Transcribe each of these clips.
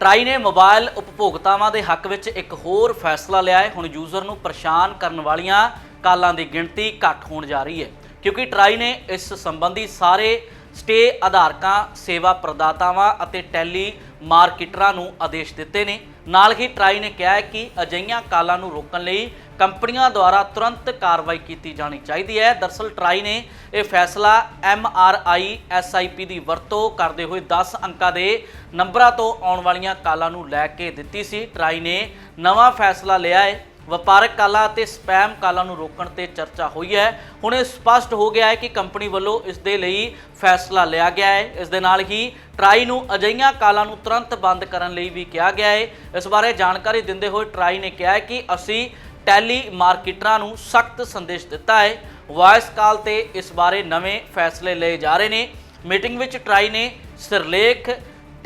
Try ਨੇ mobile ਉਪਭੋਗਤਾਵਾਂ ਦੇ ਹੱਕ ਵਿੱਚ ਇੱਕ ਹੋਰ ਫੈਸਲਾ ਲਿਆ ਹੈ। ਹੁਣ ਯੂਜ਼ਰ ਨੂੰ ਪਰੇਸ਼ਾਨ ਕਰਨ ਵਾਲੀਆਂ ਕਾਲਾਂ ਦੀ ਗਿਣਤੀ ਘੱਟ ਹੋਣ ਜਾ ਰਹੀ ਹੈ। ਕਿਉਂਕਿ ਟਰਾਈ ਨੇ ਇਸ ਸੰਬੰਧੀ ਸਾਰੇ ਸਟੇ ਆਧਾਰਕਾਂ, ਸੇਵਾ ਪ੍ਰਦਾਤਾਵਾਂ ਅਤੇ ਟੈਲੀ ਮਾਰਕੀਟਰਾਂ ਨੂੰ ਆਦੇਸ਼ ਦਿੱਤੇ ਨੇ। ਨਾਲ ਹੀ ਟਰਾਈ ਨੇ ਕਿਹਾ ਹੈ ਕਿ ਅਜਿਹੀਆਂ ਕਾਲਾਂ ਨੂੰ ਰੋਕਣ ਲਈ ਕੰਪਨੀਆਂ ਦੁਆਰਾ ਤੁਰੰਤ ਕਾਰਵਾਈ ਕੀਤੀ ਜਾਣੀ ਚਾਹੀਦੀ ਹੈ। ਦਰਸਲ ਟਰਾਈ ਨੇ ਇਹ ਫੈਸਲਾ MRI SIP ਦੀ ਵਰਤੋਂ ਕਰਦੇ ਹੋਏ 10 ਅੰਕਾਂ ਦੇ ਨੰਬਰਾਂ ਤੋਂ ਆਉਣ ਵਾਲੀਆਂ ਕਾਲਾਂ ਨੂੰ ਲੈ ਕੇ ਦਿੱਤੀ ਸੀ। ਟਰਾਈ ਨੇ ਨਵਾਂ ਫੈਸਲਾ ਲਿਆ ਹੈ। ਵਪਾਰਕ ਕਾਲਾਂ ਅਤੇ ਸਪੈਮ ਕਾਲਾਂ ਨੂੰ ਰੋਕਣ ਤੇ ਚਰਚਾ ਹੋਈ ਹੈ। ਹੁਣ ਇਹ ਸਪਸ਼ਟ ਹੋ ਗਿਆ ਹੈ ਕਿ ਕੰਪਨੀ ਵੱਲੋਂ ਇਸ ਦੇ ਲਈ ਫੈਸਲਾ ਲਿਆ ਗਿਆ ਹੈ। ਇਸ ਦੇ ਨਾਲ ਹੀ ਟਰਾਈ ਨੂੰ ਅਜਿਹੀਆਂ ਕਾਲਾਂ ਨੂੰ ਤੁਰੰਤ ਬੰਦ ਕਰਨ ਲਈ ਵੀ ਕਿਹਾ ਗਿਆ ਹੈ। ਇਸ ਬਾਰੇ ਜਾਣਕਾਰੀ ਦਿੰਦੇ ਹੋਏ ਟਰਾਈ ਨੇ ਕਿਹਾ ਹੈ ਕਿ ਅਸੀਂ ਟੈਲੀ ਮਾਰਕੀਟਰਾਂ ਨੂੰ ਸਖਤ ਸੰਦੇਸ਼ ਦਿੱਤਾ ਹੈ। ਵਾਇਸ ਕਾਲ ਤੇ ਇਸ ਬਾਰੇ ਨਵੇਂ ਫੈਸਲੇ ਲਏ ਜਾ ਰਹੇ ਨੇ। ਮੀਟਿੰਗ ਵਿੱਚ ਟਰਾਈ ਨੇ ਸਿਰਲੇਖ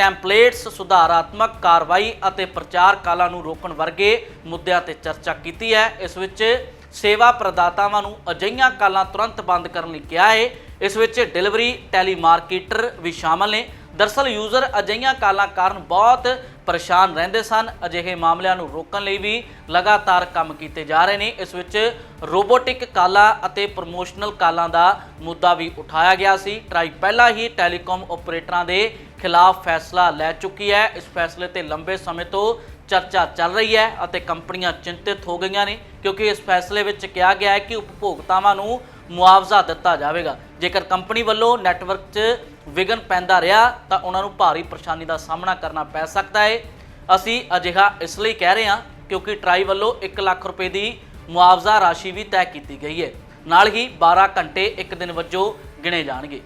ਟੈਂਪਲੇਟਸ ਸੁਧਾਰਾਤਮਕ ਕਾਰਵਾਈ ਅਤੇ ਪ੍ਰਚਾਰ ਕਾਲਾਂ ਨੂੰ ਰੋਕਣ ਵਰਗੇ ਮੁੱਦਿਆਂ ਤੇ ਚਰਚਾ ਕੀਤੀ ਹੈ। ਇਸ ਵਿੱਚ ਸੇਵਾ ਪ੍ਰਦਾਤਾਵਾਂ ਨੂੰ ਅਜਿਹੀਆਂ ਕਾਲਾਂ ਤੁਰੰਤ ਬੰਦ ਕਰਨ ਲਈ ਕਿਹਾ ਹੈ। ਇਸ ਵਿੱਚ ਡਿਲੀਵਰੀ ਟੈਲੀਮਾਰਕੀਟਰ ਵੀ ਸ਼ਾਮਲ ਨੇ। ਦਰਸਲ ਯੂਜ਼ਰ ਅਜਿਹੀਆਂ ਕਾਲਾਂ ਕਾਰਨ ਬਹੁਤ ਪਰੇਸ਼ਾਨ ਰਹਿੰਦੇ ਸਨ। ਅਜਿਹੇ ਮਾਮਲਿਆਂ ਨੂੰ ਰੋਕਣ ਲਈ ਵੀ ਲਗਾਤਾਰ ਕੰਮ ਕੀਤੇ ਜਾ ਰਹੇ ਨੇ। ਇਸ ਵਿੱਚ ਰੋਬੋਟਿਕ ਕਾਲਾਂ ਅਤੇ ਪ੍ਰਮੋਸ਼ਨਲ ਕਾਲਾਂ ਦਾ ਮੁੱਦਾ ਵੀ ਉਠਾਇਆ ਗਿਆ ਸੀ। ਟਰਾਈ ਪਹਿਲਾਂ ਹੀ ਟੈਲੀਕਾਮ ਆਪਰੇਟਰਾਂ ਦੇ ਖਿਲਾਫ ਫੈਸਲਾ ਲੈ ਚੁੱਕੀ ਹੈ। ਇਸ ਫੈਸਲੇ ਤੇ ਲੰਬੇ ਸਮੇਂ ਤੋਂ ਚਰਚਾ ਚੱਲ ਰਹੀ ਹੈ ਅਤੇ ਕੰਪਨੀਆਂ ਚਿੰਤਿਤ ਹੋ ਗਈਆਂ ਨੇ, ਕਿਉਂਕਿ ਇਸ ਫੈਸਲੇ ਵਿੱਚ ਕਿਹਾ ਗਿਆ ਹੈ ਕਿ ਉਪਭੋਗਤਾਵਾਂ ਨੂੰ ਮੁਆਵਜ਼ਾ ਦਿੱਤਾ ਜਾਵੇਗਾ। ਜੇਕਰ ਕੰਪਨੀ ਵੱਲੋਂ ਨੈਟਵਰਕ 'ਚ ਵਿਘਨ ਪੈਂਦਾ ਰਿਹਾ, ਤਾਂ ਉਹਨਾਂ ਨੂੰ ਭਾਰੀ ਪਰੇਸ਼ਾਨੀ ਦਾ ਸਾਹਮਣਾ ਕਰਨਾ ਪੈ ਸਕਦਾ ਹੈ। ਅਸੀਂ ਅਜਿਹਾ ਇਸ ਲਈ ਕਹਿ ਰਹੇ ਹਾਂ, ਕਿਉਂਕਿ ਟਰਾਈ ਵੱਲੋਂ 1 ਲੱਖ ਰੁਪਏ ਦੀ ਮੁਆਵਜ਼ਾ ਰਾਸ਼ੀ ਵੀ ਤੈਅ ਕੀਤੀ ਗਈ ਹੈ। ਨਾਲ ਹੀ 12 ਘੰਟੇ ਇੱਕ ਦਿਨ ਵਜੋਂ ਗਿਣੇ ਜਾਣਗੇ।